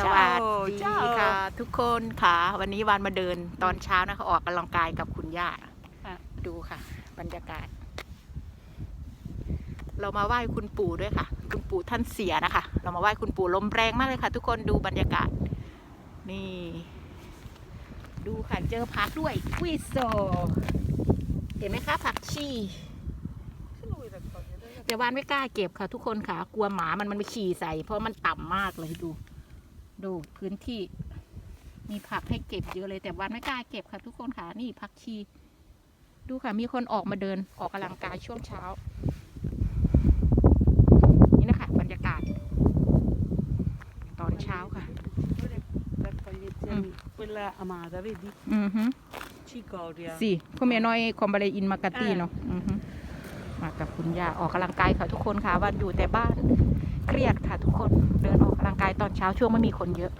สวัสดีเจ้าค่ะ ทุกคนค่ะ วันนี้วานมาเดินตอนเช้านะคะออกกำลังกายกับคุณย่าอะดูค่ะ บรรยากาศ เรามาไหว้คุณปู่ด้วยค่ะ คุณปู่ท่านเสียนะคะ เรามาไหว้คุณปู่ลมแรงมากเลยค่ะ ทุกคนดูบรรยากาศ นี่ ดูค่ะเจอผักด้วยวิโซเห็นไหมคะผักชีแต่วานไม่กล้าเก็บค่ะ ทุกคนค่ะ กลัวหมามันมันไปฉี่ใส่ เพราะมันต่ำมากเลยดู ดูพื้นที่ มีผักให้เก็บเยอะเลยแต่วานไม่กล้าเก็บค่ะทุกคนค่ะนี่ผักชี ดูค่ะมีคนออกมาเดินออกกำลังกายช่วงเช้า นี่นะคะบรรยากาศ ตอนเช้าค่ะ Raccogliettiami quella amata, vedi? อือฮึ Cicoria. สิคุณเมน้อยคอมบาเลอินมากาตีเนาะอือฮึมากับคุณย่าออกกำลังกายค่ะทุกคนค่ะวันอยู่แต่บ้าน เครียดค่ะทุกคนเดินออกกำลังกายตอนเช้าช่วงไม่มีคนเยอะ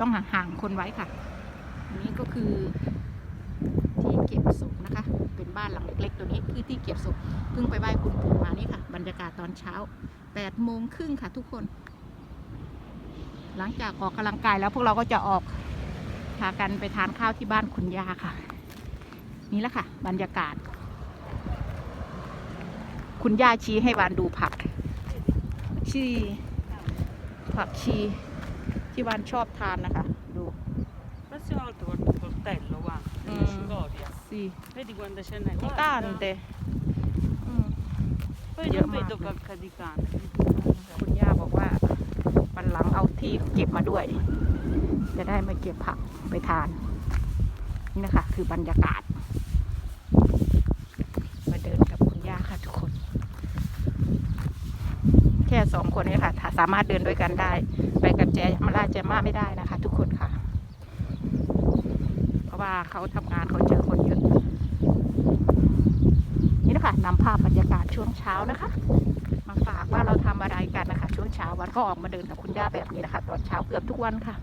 ต้องห่างๆคนไว้ค่ะนนี้ก็คือที่เก็บศพนะคะ เป็นบ้านหลังเล็กๆ ตัวนี้คือที่เก็บศพเพิ่งไปไหว้คุณปู่มานี่ค่ะ บรรยากาศตอนเช้าแปดโมงครึ่งค่ะทุกคน หลังจากออกกำลังกายแล้วพวกเราก็จะออกพากันไปทานข้าวที่บ้านคุณย่าค่ะ นี่แหละค่ะ บรรยากาศ คุณย่าชี้ให้วานดูผัก ชีผักชีที่วานชอบทานนะคะ ดู Prossima volta porto il coltello, guarda, Mm. la cicoria. สิ Vedi quanta ce n'è? ที่ Guarda. ต้านเตอืม Poi Io non vedo mangio. calca di cane. คุณย่าบอกว่าวันหลังเอาที่เก็บมาด้วย จะได้มาเก็บผักไปทาน นี่นะคะ คือบรรยากาศ มาเดินกับคุณย่าค่ะทุกคน แค่สองคนนี้ค่ะ สามารถเดินด้วยกันได้ ไปกับแจมาลาแจมาไม่ได้นะคะ ทุกคนค่ะ เพราะว่าเขาทำงานเขาเจอคนเยอะ นี่นะคะนำภาพบรรยากาศช่วงเช้านะคะ มาฝากว่าเราทำอะไรกันนะคะ ช่วงเช้าวันก็ออกมาเดินกับคุณย่าแบบนี้นะคะตอนเช้าเกือบทุกวันค่ะ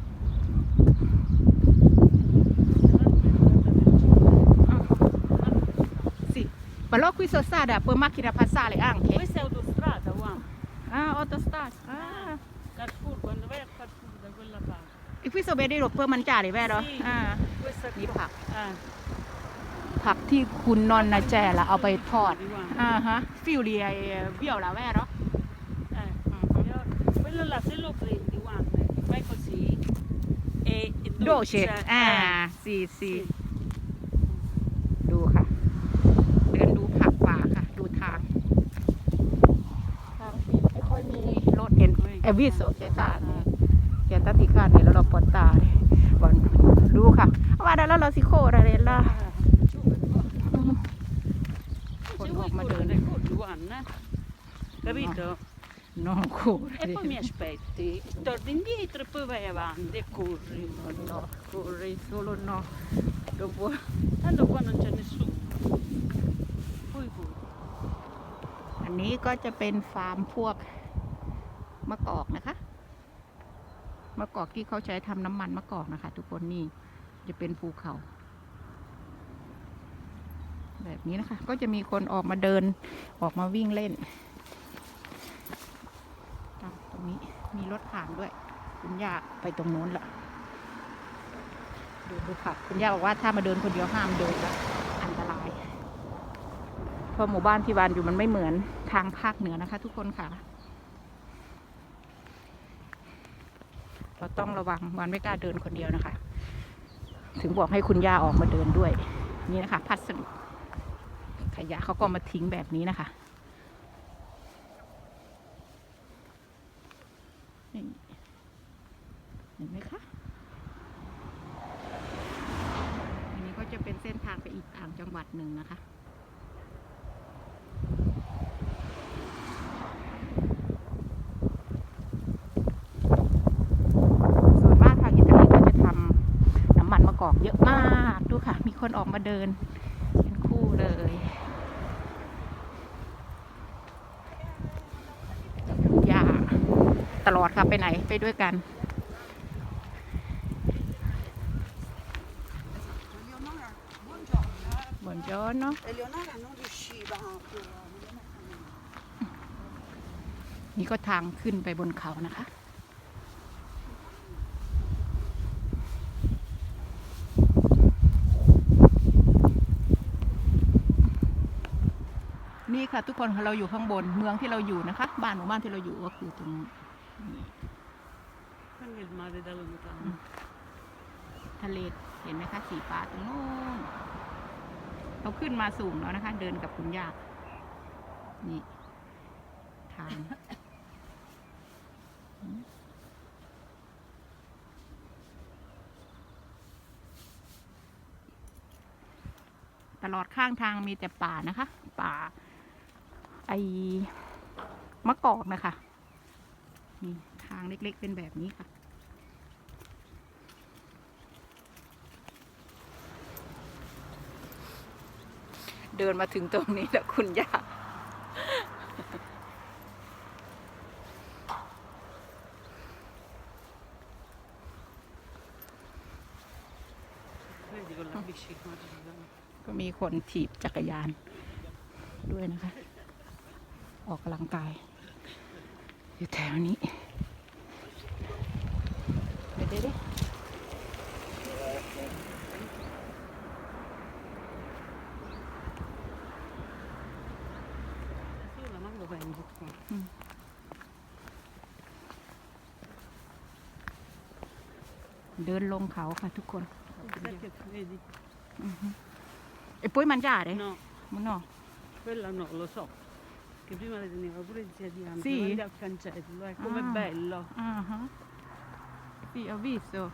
Sì, ma lo qui sono stata per macchina passare anche. Questa è autostrada, guarda. Ah, autostrada. Ah. Carrefour, quando vai al Carrefour da quella parte. E qui sono vero per mangiare, vero? Sì, Ah. questa นี่ qua. ผัก Eh, ผักที่คุณนอนนาแจละเอาไปทอด guarda. อ่าฮะ ฟิวเรียเบี้ยวละ vero? Eh, io- quello là se lo prendi, guarda, fai così. E, e Dolce. Ah, eh, sì, sì. sì. ดูค่ะ เดินดูผักป่าค่ะ ดูทาง ทางไม่ค่อยมีร ถเห็นเอวิโซเจตาเนี่ยเจตาติคาเนี่ยแล้วเราปอดตาเนี่ยวันดูค่ะว่าแล้วเราสิโคอะไรล่ะ Se Con vuoi Roma correre, Done. corri, guarda. Capito? น้องโค E poi mi aspetti, torni indietro e poi vai avanti e corri. นอโคเรโซโลนอดูบัว Tanto qua non c'è nessuno. Poi corri. อันนี้ก็จะเป็นฟาร์มพวก มะกอกนะคะ มะกอกที่เขาใช้ทำน้ำมันมะกอกนะคะ ทุกคนนี่จะเป็นภูเขา แบบนี้นะคะ ก็จะมีคนออกมาเดินออกมาวิ่งเล่น ตรงนี้มีรถผ่านด้วย คุณย่าไปตรงนู้นละดูดูค่ะคุณย่าบอกว่าถ้ามาเดินคนเดียวห้ามเดินละอันตรายเพราะหมู่บ้านที่วานอยู่มันไม่เหมือนทางภาคเหนือนะคะ ทุกคนค่ะ เราต้องระวังวานไม่กล้าเดินคนเดียวนะคะ ถึงบอกให้คุณย่าออกมาเดินด้วย นี่นะคะพัสดุขยะเขาก็มาทิ้งแบบนี้นะคะเห็นไหมคะอันนี้ก็จะเป็นเส้นทางไปอีกต่างจังหวัดหนึ่งนะคะ ส่วนมากทางอิตาลีก็จะทำน้ำมันมะกอก เยอะมากดูค่ะ มีคนออกมาเดิน เป็นคู่เลยอย่าตลอดค่ะไปไหนไปด้วยกันบนย้อนเนาะนี่ก็ทางขึ้นไปบนเขานะคะ ค่ะ ทุกคนเราอยู่ข้างบนเมืองที่เราอยู่นะคะ บ้านหมู่บ้านที่เราอยู่ก็คือตรงนี้ Anche il mare da lontano. ทะเลเห็นไหมคะสีฟ้าตรงนู้นเราขึ้นมาสูงแล้วนะคะ เดินกับคุณย่านี่ทางตลอดข้างทางมีแต่ป่านะคะ ป่า ไอมะกอกนะคะนี่ทางเล็กๆเป็นแบบนี้ค่ะ เดินมาถึงตรงนี้แล้วคุณย่า Vedi con la bici come ci sono. ก็มีคนถีบจักรยานด้วยนะคะ ออกกำลังกาย อยู่แถวนี้เดี๋ยวเดี๋ยวเดี๋ยว Adesso io la mano vengo qua. เดินลงเขาค่ะทุกคน Perché vedi? ไอ้ปุ้ยมันจ่าเลย No, มันเนาะ quella no, lo so. Che prima le teneva pure zia Diana. Sì? davanti al cancello, eh, com'è Ah. bello. Ah, ah. Sì, ho visto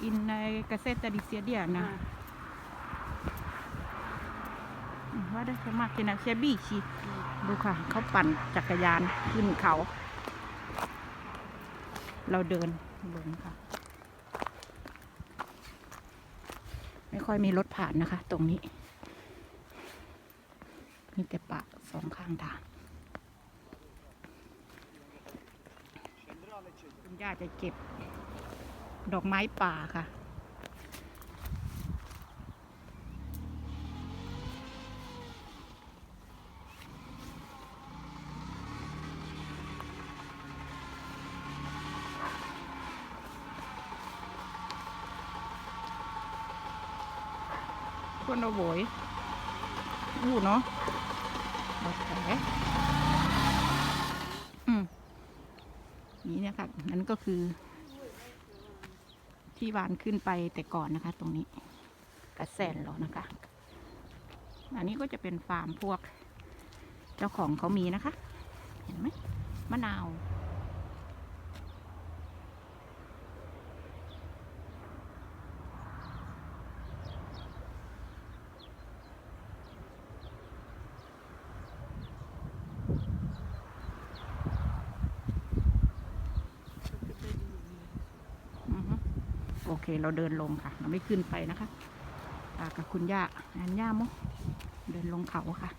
in eh, cassetta di Sia Diana. Eh, Guarda che macchina, c'è bici. ดูค่ะ เขาปั่นจักรยานขึ้นเขา เราเดินลงค่ะ ไม่ค่อยมีรถผ่านนะคะ ตรงนี้ มีแต่ป่าสองข้างทางคุณ ย่าจะเก็บ ดอกไม้ป่าค่ะ คนเอาโวยอู้เนาะโอเคอืม คะนั่นก็คือ ที่วานขึ้นไปแต่ก่อนนะคะ ตรงนี้กระแสนแล้วนะคะ อันนี้ก็จะเป็นฟาร์มพวก เจ้าของเขามีนะคะ เห็นไหมมะนาว เคเราเดินลงค่ะ เราไม่ขึ้นไปนะคะตากับคุณย่าอันย่ามุเดินลงเขาค่ะ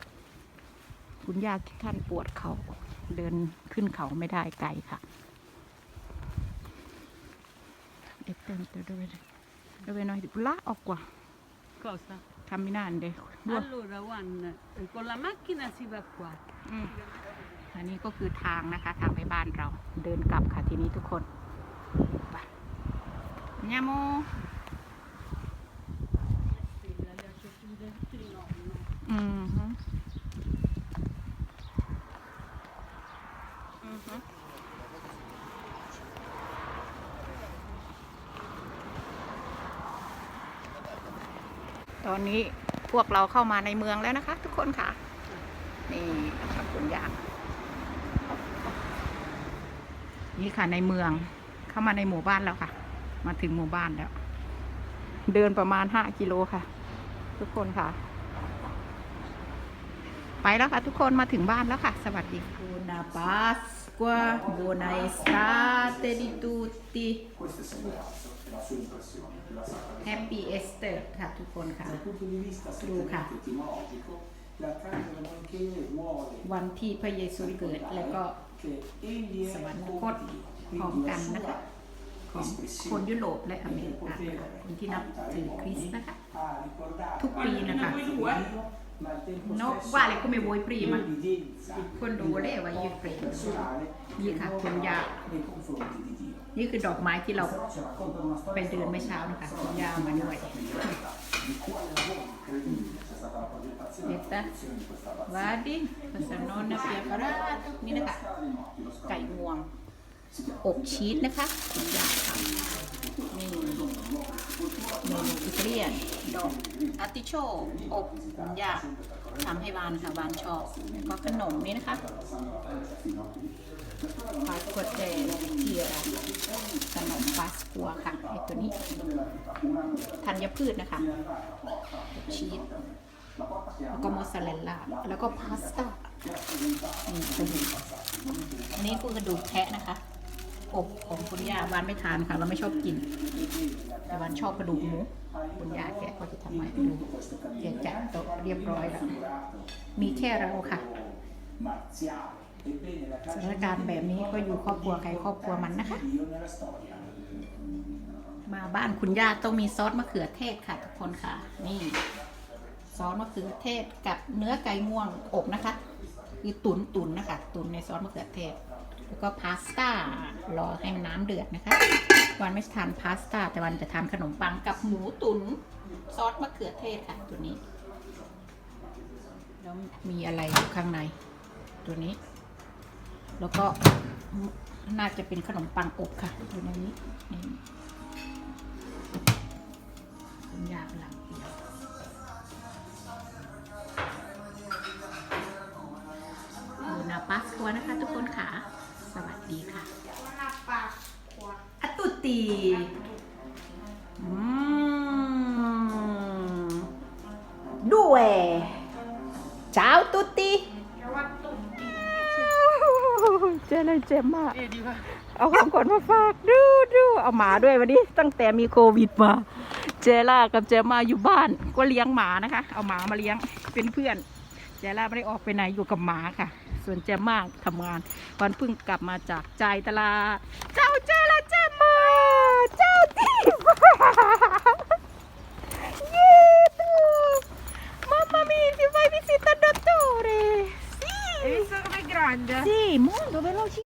คุณย่าท่านปวดเขาเดินขึ้นเขาไม่ได้ไกลค่ะเด็กเติมเติมด้วยด ove noi là o qua Cosa? camminando due Allora, Juan, eh, con la macchina si va qua. อืมอันนี้ก็คือทางนะคะ ทางไปบ้านเราเดินกลับค่ะทีนี้ทุกคน ไปยาโมอืมฮึอืมฮึตอนนี้พวกเราเข้ามาในเมืองแล้วนะคะ ทุกคนค่ะ นี่นะคะคุณยางนี่ค่ะในเมืองเข้ามาในหมู่บ้านแล้วค่ะ มาถึงหมู่บ้านแล้ว เดินประมาณห้ากิโลค่ะ ทุกคนค่ะ ไปแล้วค่ะ ทุกคนมาถึงบ้านแล้วค่ะ สวัสดีคูนาปาสกวาบูนาเอสตาเตดิตูติแฮปปี้เอสเตอร์ค่ะ ทุกคนค่ะ ดูค่ะวันที่พระเยซูเกิดแล้วก็สวรรคตขอมกันนะคะ ของคนยุโรปและอเมริกาคนที่นับถือคริสต์นะคะ ทุกปีนะคะนกว่าอะไรก็ไม่โวยปรีมาคนดูได้ว่ายูเครนนี่ค่ะคุณยานี่คือดอกไม้ที่เราไปเดินเมื่อเช้านะคะคุณยามาด้วยเด็ดนะวาดิภาษาโนนนะเปียกระนี่นะคะไก่งวง อบชีสนะคะคุณยายทำนี่เมนูอิตาเลียนดอกอาร์ติโชกอบคุณยายทำให้วานค่ะวานชอบแล้วก็ขนมนี่นะคะปาสกัวเจเทียขนมปาสกัวค่ะไอตัวนี้ธัญพืชนะคะชีสแล้วก็มอสซาเรลล่าแล้วก็พาสต้านี่กระดูกอันนี้คือกระดูกแพะนะคะ บของคุณย่าวานไม่ทานค่ะ เราไม่ชอบกิน แต่วานชอบกระดูกหมูคุณย่าแกก็จะทำมาให้ดูแกจัดโต๊ะเรียบร้อยแล้วมีแค่เราค่ะสถานการณ์แบบนี้ก็อยู่ครอบครัวใครครอบครัวมันนะคะ มาบ้านคุณย่าต้องมีซอสมะเขือเทศค่ะทุกคนค่ะ นี่ซอสมะเขือเทศกับเนื้อไก่ง่วงอบนะคะ คือตุนตุนนะคะ ตุนในซอสมะเขือเทศ แล้วก็พาสต้ารอให้มันน้ำเดือดนะคะ วันไม่ทานพาสต้าแต่วันจะทานขนมปังกับหมูตุนซอสมะเขือเทศค่ะตัวนี้ แล้วมีอะไรอยู่ข้างใน ตัวนี้ แล้วก็น่าจะเป็นขนมปังอบค่ะอยู่ในนี้นี่คุณยากำลังเคี้ยวอยู่นาปัสกัวนะคะทุกคนค่ะ ดีค่ะอัตุตีอืมด้วยจ้าตุติ Ciao tutti. เจอเลยเจมมากเอาของขวัญมาฝากดูดูเอาหมาด้วยวันนี้ตั้งแต่มีโควิดมา เจล่ากับเจมมาอยู่บ้านก็เลี้ยงหมานะคะ เอาหมามาเลี้ยงเป็นเพื่อน เจล่าไม่ได้ออกไปไหนอยู่กับหมาค่ะ ส่วนเจมมาทำงานวันเพิ่งกลับมาจากใจายตลาดเจ้าเจล่าเจมมาเจ้าทีฟ้าเย้ตู mamma mia ti vai visita il dottore sì Hai visto com'è grande? sì molto veloce